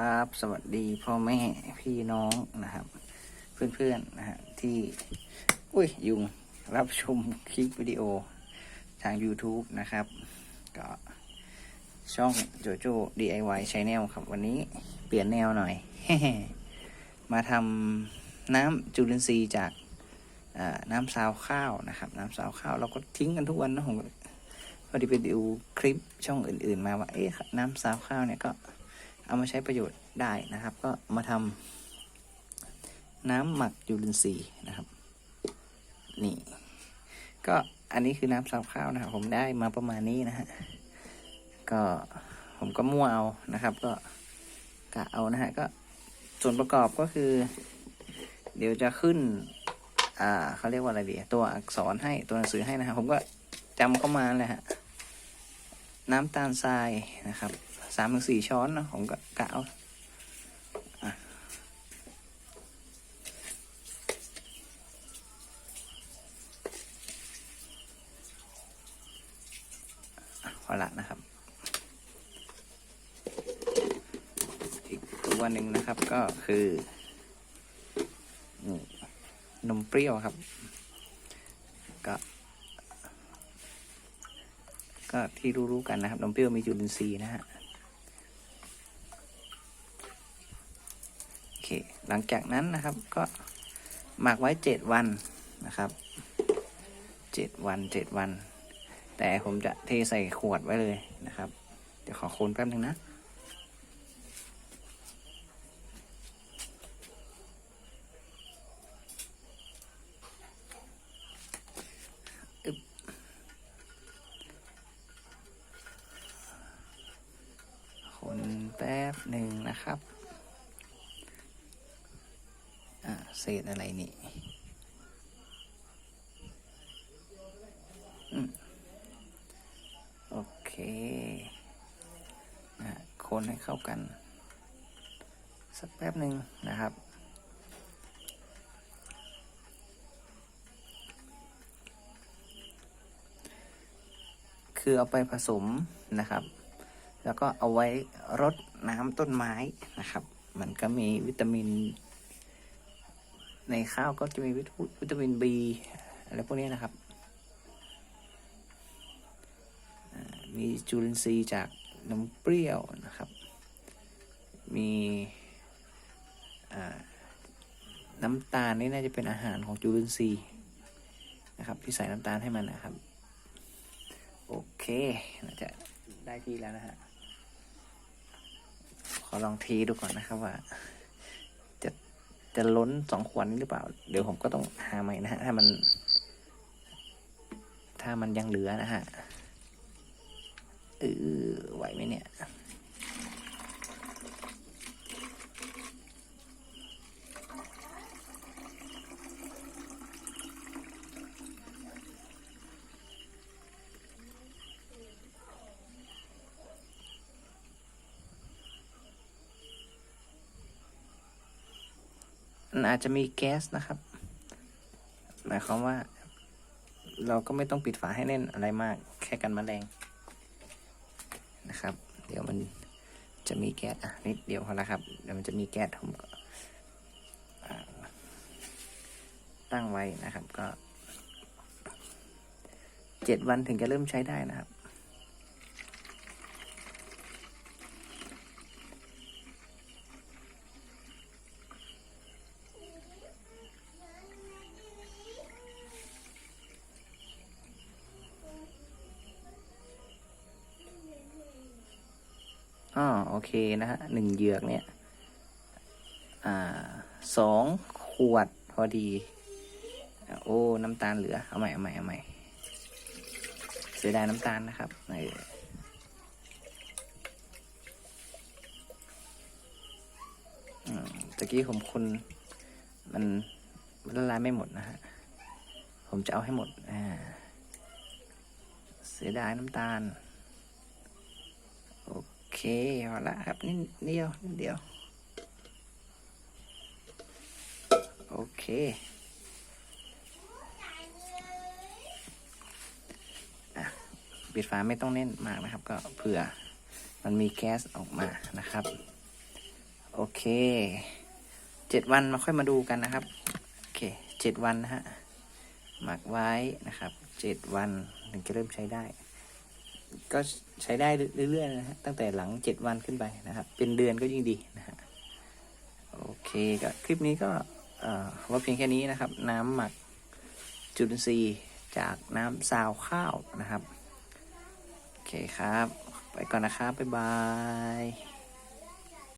ครับ สวัสดีพ่อแม่พี่น้องนะครับ เพื่อนๆนะฮะที่อุ้ยยุงรับชมคลิปวิดีโอทาง YouTube นะครับ ก็ช่องโจโจ้ DIY Channel ครับ วันนี้เปลี่ยนแนวหน่อย มาทำน้ำจุลินทรีย์จากน้ำซาวข้าวนะครับ น้ำซาวข้าว เราก็ทิ้งกันทุกวันนะผมพอดีไปดูคลิปช่องอื่น ๆ มาว่า เอ๊ะน้ำซาวข้าวเนี่ยก็ เอามาใช้ประโยชน์ได้นะครับ ก็มาทำน้ำหมักจุลินทรีนะครับ นี่ ก็อันนี้คือน้ำซาวข้าวนะครับ ผมได้มาประมาณนี้นะฮะก็ผมก็มั่วเอานะครับ ก็กะเอานะฮะก็ส่วนประกอบก็คือ เดี๋ยวจะขึ้น อ่าเขาเรียกว่าอะไรดีตัวอักษรให้ตัวหนังสือให้นะครับผมก็จำเข้ามาเลยฮะน้ำตาลทรายนะครับ สามถึงสี่ช้อนนะผมก็กะเอาอะอะพอละนะครับ อีกตัวหนึ่งนะครับก็คือนี่นมเปรี้ยวครับ ก็ ก็ที่รู้ๆกันนะครับ นมเปรี้ยวมีจุลินทรีย์นะฮะ โอ เค หลังจากนั้นนะครับก็หมักไว้เจ็ดวันนะครับเจ็ดวันเจ็ดวัน แต่ผมจะเทใส่ขวดไว้เลยนะครับ เดี๋ยวขอคนแป๊บนึงนะอึบคนแป๊บหนึ่งนะครับ อ่า เศษอะไรนี่อืมโอเคนะคนให้เข้ากัน สักแป๊บหนึ่งนะครับ คือเอาไปผสมนะครับ แล้วก็เอาไว้รดน้ำต้นไม้นะครับ มันก็มีวิตามิน ในข้าวก็จะมีวิตามินบีอะไรพวกนี้นะครับ มีจุลินทรีย์จากนมเปรี้ยวนะครับ มีน้ำตาลนี่น่าจะเป็นอาหารของจุลินทรีย์นะครับที่ใส่น้ำตาลให้มันนะครับ โอเคน่าจะได้ที่แล้วนะฮะขอลองทีดูก่อนนะครับว่า จะล้นสองขวดนี้หรือเปล่า เดี๋ยวผมก็ต้องหาใหม่นะฮะ ถ้ามัน ถ้ามันยังเหลือนะฮะเออไหวไหมเนี่ย อาจจะมีแก๊สนะครับ หมายความว่า เราก็ไม่ต้องปิดฝาให้แน่นอะไรมาก แค่กันแมลงนะครับ เดี๋ยวมันจะมีแก๊สอะนิดเดียวพอละครับ เดี๋ยวมันจะมีแก๊สผมก็ตั้งไว้นะครับก็เจ็ดวันถึงจะเริ่มใช้ได้นะครับ อ๋อโอเคนะฮะหนึ่งเหยือกเนี่ย อ่าสองขวดพอดี โอ้ น้ำตาลเหลือ เอาใหม่เอาใหม่เอาใหม่เสียดายน้ำตาลนะครับเออตะกี้ผมคุณมันละลายไม่หมดนะฮะ ผมจะเอาให้หมด อ่า เสียดายน้ำตาล เคเอาละครับนิดเดียวนิดเดียว โอเคปิดฝาไม่ต้องเน้นมากนะครับ ก็เผื่อมันมีแก๊สออกมานะครับ โอเคเจ็ดวันมาค่อยมาดูกันนะครับ โอเคเจ็ดวันนะฮะหมักไว้นะครับเจ็ดวันถึงจะเริ่มใช้ได้ ก็ใช้ได้เรื่อยๆนะฮะตั้งแต่หลังเจ็ดวันขึ้นไปนะครับ เป็นเดือนก็ยิ่งดีนะฮะโอเคก็คลิปนี้ก็เอ่อว่าเพียงแค่นี้นะครับ น้ำหมักจุลินทรีย์จากน้ำซาวข้าวนะครับ โอเคครับ ไปก่อนนะครับ บ๊ายบาย